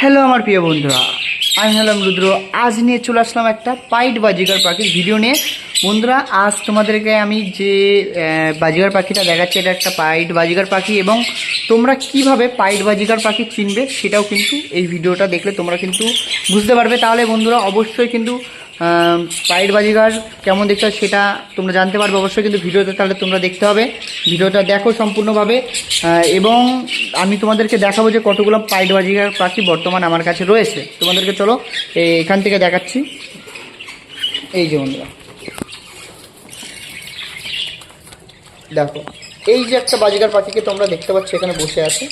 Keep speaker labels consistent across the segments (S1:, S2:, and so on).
S1: Hello আমার প্রিয় বন্ধুরা। আমি হলাম রুদ্র। আজ নিয়ে চলে আসলাম একটা পাইট বাজিকার পাখির ভিডিও নিয়ে। বন্ধুরা, আজ তোমাদেরকে আমি যে বাজিকার পাখিটা দেখাচ্ছি, এটা একটা পাইট বাজিকার পাখি এবং তোমরা কীভাবে পাইট বাজিকার পাখি চিনবে সেটাও কিন্তু এই ভিডিওটা দেখলে তোমরা কিন্তু বুঝতে পারবে। তাহলে বন্ধুরা, অবশ্যই কিন্তু পাইট বাজিকার কেমন দেখতে হয় সেটা তোমরা জানতে পারবে অবশ্যই, কিন্তু ভিডিওতে তাহলে তোমরা দেখতে হবে। ভিডিওটা দেখো সম্পূর্ণভাবে। এবং আমি তোমাদেরকে দেখাবো যে কতগুলো পাইট বাজিকার পাখি বর্তমান আমার কাছে রয়েছে। তোমাদেরকে চলো এখান থেকে দেখাচ্ছি। এই যে বন্ধুরা। দেখো, এই যে একটা বাজিকার পাখিকে তোমরা দেখতে পাচ্ছ এখানে বসে আছে।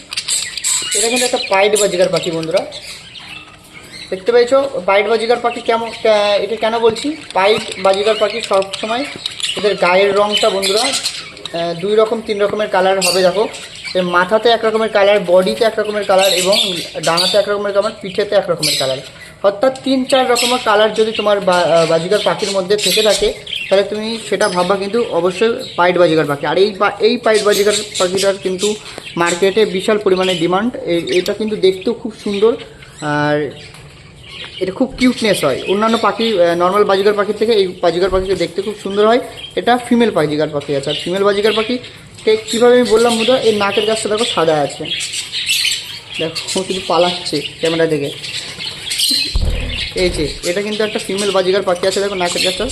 S1: এটা কিন্তু একটা পাইট বাজিকার পাখি বন্ধুরা। দেখতে পেয়েছ? পাইট বাজিকার পাখি কেমন এটা কেন বলছি? পাইট বাজিকার পাখি সবসময় এদের গায়ের রঙটা বন্ধুরা দুই রকম, তিন রকমের কালার হবে, দেখো। মাথাতে এক রকমের কালার বডিতে এক রকমের কালার এবং ডানাতে এক রকমের কালার পিঠেতে এক রকমের কালার অর্থাৎ তিন, চার রকমের কালার যদি তোমার বাজিকার পাখির মধ্যে থেকে থাকে, তাহলে তুমি সেটা ভাববা কিন্তু অবশ্যই পাইট বাজিকার পাখি। আর এই এই পাইট বাজিকার পাখিটার কিন্তু মার্কেটে বিশাল পরিমাণে ডিমান্ড এটা কিন্তু দেখতেও খুব সুন্দর। আর এটা খুব কিউটনেস হয়। অন্যান্য পাখি নর্মাল বাজিকার পাখির থেকে এই বাজিকার পাখিকে দেখতে খুব সুন্দর হয়। এটা ফিমেল বাজিকার পাখি আছে। আর ফিমেল বাজিকার পাখি কীভাবে আমি বললাম বুধ এই নাকের গাছটা দেখো সাদা আছে। দেখো কিন্তু পালাচ্ছে ক্যামেরা থেকে এই যে, এটা কিন্তু একটা ফিমেল বাজিকার পাখি আছে, দেখো নাকের গাছটা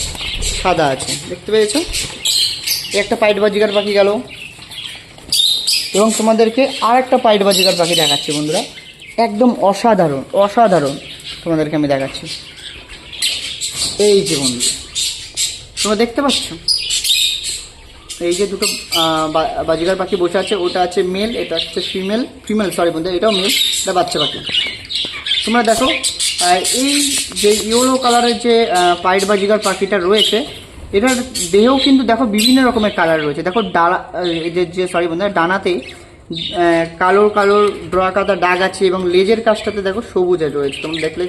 S1: সাদা আছে। দেখতে পেয়েছ? একটা পাইট বাজিকার পাখি গেল। এবং তোমাদেরকে আর একটা পাইট বাজিকার পাখি দেখাচ্ছি বন্ধুরা। একদম অসাধারণ অসাধারণ। তোমাদেরকে আমি দেখাচ্ছি। এই যে বন্ধু তোমরা দেখতে পাচ্ছ? এই যে দুটো বাজিকার পাখি বসে আছে, ওটা আছে মেল এটা হচ্ছে ফিমেল ফিমেল সরি বন্ধু এটাও মেল এটা বাচ্চা পাখি। তোমরা দেখো এই যে ইয়েলো কালারের যে পাইট বাজিকার পাখিটা রয়েছে, এটার দেহেও কিন্তু দেখো বিভিন্ন রকমের কালার রয়েছে। দেখো ডালা যে সরি বন্ধু ডানাতে কালো কালো ড্রয়া কাটা দাগ আছে এবং লেজের কাজটাতে দেখো সবুজ রয়েছে। তোমরা দেখলে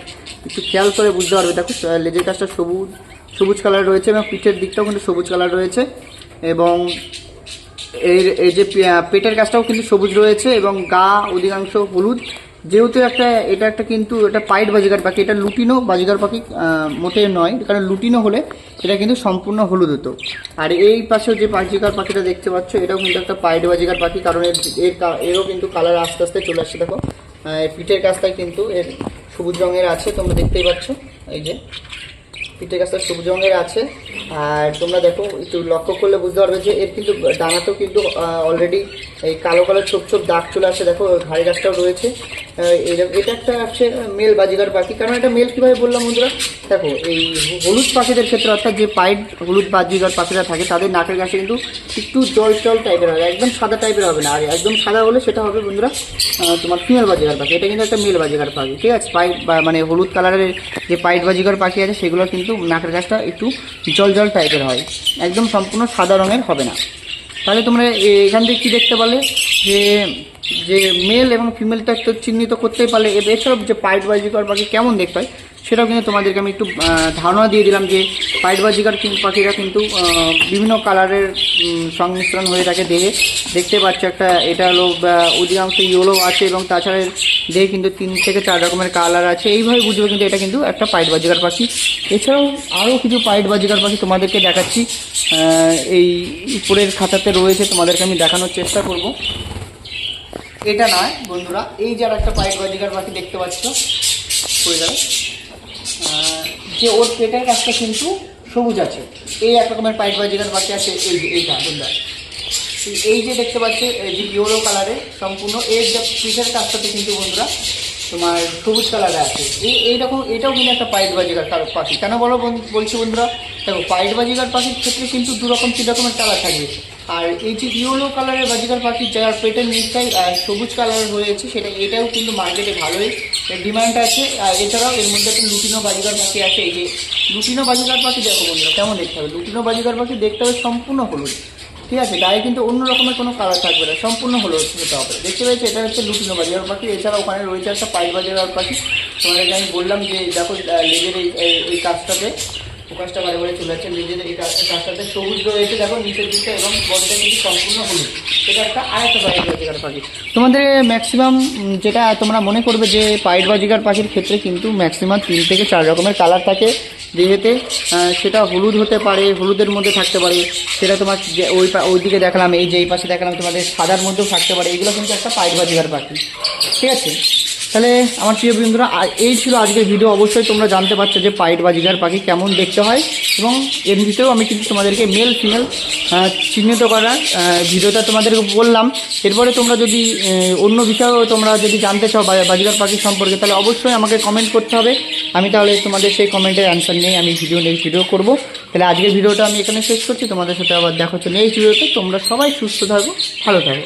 S1: একটু খেয়াল করে বুঝতে পারবে। দেখো লেজের কাজটা সবুজ সবুজ কালার রয়েছে এবং পিঠের দিকটাও কিন্তু সবুজ কালার রয়েছে এবং এর, এই যে পেটের কাজটাও কিন্তু সবুজ রয়েছে এবং গা অধিকাংশ হলুদ যেহেতু একটা, এটা একটা কিন্তু, এটা পাইট বাজিকার পাখি, এটা লুটিনো বাজিকার পাখি মোটেই নয়, কারণ লুটিনো হলে এটা কিন্তু সম্পূর্ণ হলুদ হতো। আর এই পাশেও যে বাজিকার পাখিটা দেখতে পাচ্ছ, এটাও কিন্তু একটা পাইট বাজিকার পাখি, কারণ এর এর এরও কিন্তু কালার আস্তে আস্তে চলে আসছে, দেখো। পিঠের কাজটাই কিন্তু এর সবুজ রঙের আছে, তোমরা দেখতেই পাচ্ছ, এই যে। পিঠের কাছটা সবুজ রঙের আছে। আর তোমরা দেখো, একটু লক্ষ্য করলে বুঝতে পারবে যে এর কিন্তু ডানাতেও কিন্তু অলরেডি এই কালো কালো ছোপ ছোপ দাগ চলে আসে। দেখো ঘাড়ি গাছটাও রয়েছে। এটা একটা হচ্ছে মেল বাজিকার পাখি। কারণ এটা মেল কীভাবে বললাম বন্ধুরা? দেখো, এই হলুদ পাখিদের ক্ষেত্রে, অর্থাৎ যে পাইট হলুদ বাজিকার পাখিরা থাকে, তাদের নাকের কাছে কিন্তু একটু জল জল টাইপের হবে, একদম সাদা টাইপের হবে না। আর একদম সাদা হলে সেটা হবে বন্ধুরা তোমার ফিমেল বাজিকার পাখি। এটা কিন্তু একটা মেল বাজিকার পাখি, ঠিক আছে? পাইট মানে হলুদ কালারের যে পাইট বাজিকার পাখি আছে, সেগুলো কিন্তু নাকের গাছটা একটু জল জল টাইপের হয়। একদম সম্পূর্ণ সাদা রঙের হবে না। তাহলে তোমরা এখান থেকে কী দেখতে পারলে? যে যে মেল এবং ফিমেলটা একটু চিহ্নিত করতেই পারলে এছাড়াও যে পাইট বাজিকার পাখি কেমন দেখতে হয়, সেটাও কিন্তু তোমাদেরকে আমি একটু ধারণা দিয়ে দিলাম যে পাইট বাজিকার পাখিরা কিন্তু বিভিন্ন কালারের সংমিশ্রণ হয়ে থাকে দেহে। দেখতে পাচ্ছ একটা, এটা হলো অধিকাংশ ইয়েলো আছে এবং তাছাড়া দেহে কিন্তু তিন থেকে চার রকমের কালার আছে। এইভাবে বুঝবে কিন্তু এটা কিন্তু একটা পাইট বাজিকার পাখি। এছাড়াও আরও কিছু পাইট বাজিকার পাখি তোমাদেরকে দেখাচ্ছি এই উপরের খাতাতে রয়েছে, তোমাদেরকে আমি দেখানোর চেষ্টা করব। এটা নয়, বন্ধুরা। এই যার একটা পাইট বাজিকার পাখি দেখতে পাচ্ছ পরিবারে যে ওর পেটের কাজটা কিন্তু সবুজ আছে। এই এক রকমের পাইট বাজিকার পাখি আছে, এই যে, এইটা, বন্ধুরা। এই- যে দেখতে পাচ্ছি যে ইয়েলো কালারে সম্পূর্ণ, এর যে পিঠের কাজটাতে কিন্তু বন্ধুরা তোমার সবুজ কালারে আছে। এই এইরকম, এটাও কিন্তু একটা পাইট বাজিকার কার- পাখি। কেন বলো বলছি বন্ধুরা? দেখো, পাইট বাজিকার পাখির ক্ষেত্রে কিন্তু দু রকম, তিন রকমের কালার থাকবে আর এই যে ইয়েলো কালারের বাজিকার পাখি, যার পেটের নিচটাই সবুজ কালার হয়েছে, সেটা, এটাও কিন্তু মার্কেটে ভালোই ডিমান্ড আছে। আর এছাড়াও এর মধ্যে একটা লুটিনো বাজিকার পাখি আছে। এই যে লুটিনো বাজিকার পাখি, দেখো বন্ধুরা, কেমন দেখতে হবে? লুটিনো বাজিকার পাখি দেখতে হবে সম্পূর্ণ হলুদ। ঠিক আছে গায়ে কিন্তু অন্য রকমের কোনো কালার থাকবে না, সম্পূর্ণ হলো হতে হবে। দেখতে পাচ্ছি এটা হচ্ছে লুটিনো আর পাখি, এছাড়া ওখানে রয়েছে একটা পাইট আর পাখি। তোমাদেরকে আমি বললাম যে, দেখো লেজের এই- এই কাজটাতে ফোকাসটা বারে বারে চলে যাচ্ছে নিজেদের এটা তার সাথে সবুজ রয়েছে, দেখো, নিচের দিকটা এবং বডিটা কিন্তু সম্পূর্ণ হলুদ। এটা একটা আরেকটা বাজিকার পাখি। তোমাদের ম্যাক্সিমাম যেটা তোমরা মনে করবে যে পাইট বাজিকার পাখির ক্ষেত্রে কিন্তু ম্যাক্সিমাম তিন থেকে চার রকমের কালার থাকে। যেহেতু সেটা হলুদ হতে পারে, হলুদের মধ্যে থাকতে পারে, সেটা তোমার ওই ওই দিকে দেখালাম, এই যে এই পাশে দেখালাম, তোমাদের সাদার মধ্যেও থাকতে পারে, এগুলো কিন্তু একটা পাইট বাজিকার পাখি। ঠিক আছে? তাহলে আমার প্রিয় বন্ধুরা এই ছিল আজকের ভিডিও অবশ্যই তোমরা জানতে পারছ যে পাইট বাজিকার পাখি কেমন দেখতে হয়। এবং এর ভিতরেও আমি কিন্তু তোমাদেরকে মেল ফিমেল চিহ্নিত করার ভিডিওটা তোমাদেরকে বললাম। এরপরে তোমরা যদি অন্য বিষয়েও তোমরা যদি জানতে চাও বা- বাজিকার পাখি সম্পর্কে, তাহলে অবশ্যই আমাকে কমেন্ট করতে হবে। আমি তাহলে তোমাদের সেই কমেন্টের অ্যান্সার নিয়ে আমি ভিডিও নেক্সট ভিডিও করব। তাহলে আজকের ভিডিওটা আমি এখানে শেষ করছি। তোমাদের সাথে আবার দেখা হচ্ছে নেক্সট ভিডিওতে তোমরা সবাই সুস্থ থাকো, ভালো থাকো।